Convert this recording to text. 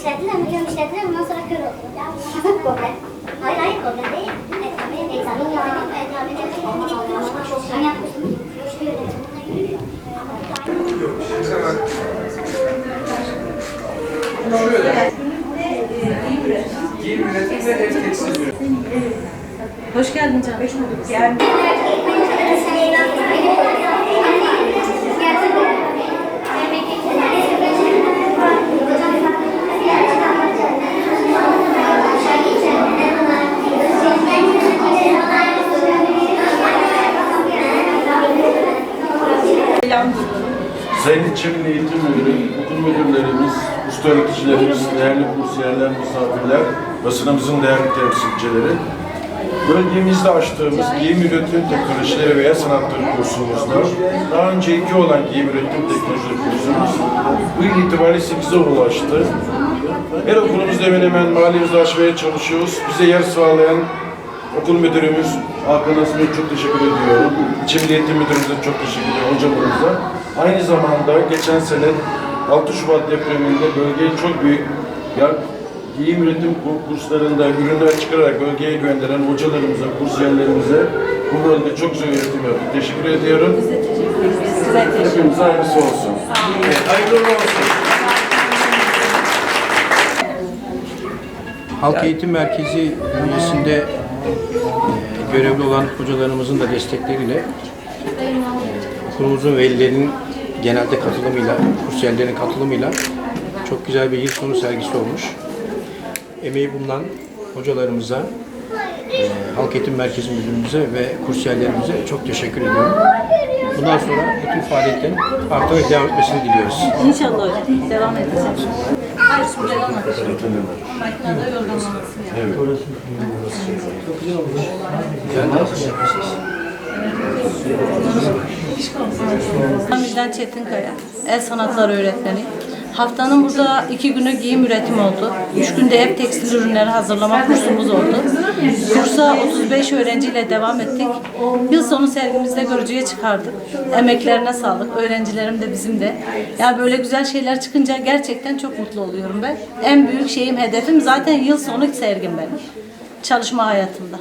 işlettiler, mühürümü işlettiler, ondan sonra kör oldum. Problem? Hayır, hayır problem değil. Eksamen, eksamen yaptım, eksamen. Ben yapmıştım. Giyim üretim ve ev tekstil üretim. Hoş geldin canım. Hoş bulduk. Gel. Sayın İlçe Milli Eğitim Müdürü, okul müdürlerimiz, usta öğreticilerimiz, değerli kursiyerler, misafirler, basınımızın değerli temsilcileri, bölgemizde açtığımız giyim üretim teknolojileri veya sanatları kursumuzda daha önce iki olan giyim üretim teknolojileri kursumuz bu yıl itibariyle 8'e ulaştı. Her okulumuzda hemen hemen mahallemizi açmaya çalışıyoruz. Bize yer sağlayan okul müdürümüz Hakan Asım'a çok teşekkür ediyorum. İlçe Milli Eğitim Müdürümüze çok teşekkür ediyorum hocamıza. Aynı zamanda geçen sene 6 Şubat depreminde bölgeye çok büyük ya giyim üretim kur- kurslarında ürünler çıkararak bölgeye gönderen hocalarımıza, kursiyerlerimize bu bölgede çok güzel üretim yaptı. Teşekkür ediyorum. Size teşekkür Hepimize hayırlısı olsun. Evet, hayırlı uğurlu olsun. Halk Eğitim Merkezi bünyesinde görevli olan hocalarımızın da destekleriyle okulumuzun velilerinin genelde katılımıyla, kursiyerlerin katılımıyla çok güzel bir yıl sonu sergisi olmuş. Emeği bulunan hocalarımıza, e, Halk Eğitim Merkezi Müdürümüze ve kursiyerlerimize çok teşekkür ediyorum. Bundan sonra bütün faaliyetlerin artarak devam etmesini diliyoruz. İnşallah. Devam edeceğiz. Hayır, şimdi devam edeceğiz. Makinede yorganlamasını yap. Hamilden Çetinkaya, el sanatları öğretmeni. Haftanın burada iki günü giyim üretimi oldu. Üç günde ev tekstil ürünleri hazırlama kursumuz oldu. Kursa 35 öğrenciyle devam ettik. Yıl sonu sergimizde görücüye çıkardık. Emeklerine sağlık. Öğrencilerim de bizim de. Ya yani böyle güzel şeyler çıkınca gerçekten çok mutlu oluyorum ben. En büyük şeyim, hedefim zaten yıl sonu sergim benim. Çalışma hayatımda.